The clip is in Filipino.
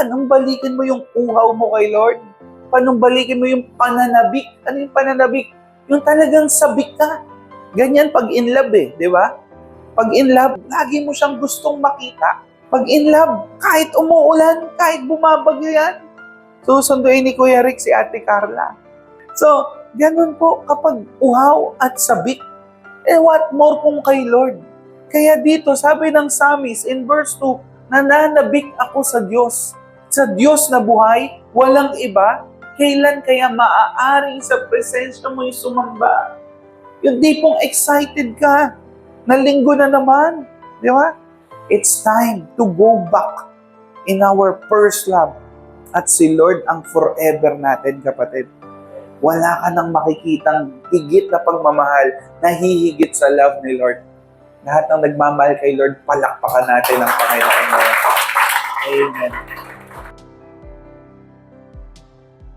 panumbalikin mo yung uhaw mo kay Lord. Panumbalikin mo yung pananabik. Ano yung pananabik? Yung talagang sabik ka. Ganyan pag in love eh, di ba? Pag in love, lagi mo siyang gustong makita. Pag in love, kahit umuulan, kahit bumabagyo yan, susunduin ni Kuya Rick si Ate Carla. So, ganun po kapag uhaw at sabik. Eh, what more kung kay Lord? Kaya dito, sabi ng Psalmist in verse 2, nananabik ako sa Diyos. Sa Diyos na buhay, walang iba. Kailan kaya maaaring sa presensya mo yung sumamba? Yung tipong excited ka, na linggo na naman. Di ba? It's time to go back in our first love. At si Lord ang forever natin, kapatid. Wala ka nang makikitang higit na pagmamahal na hihigit sa love ni Lord. Lahat ng nagmamahal kay Lord, palakpakan natin ang Panginoon. Amen.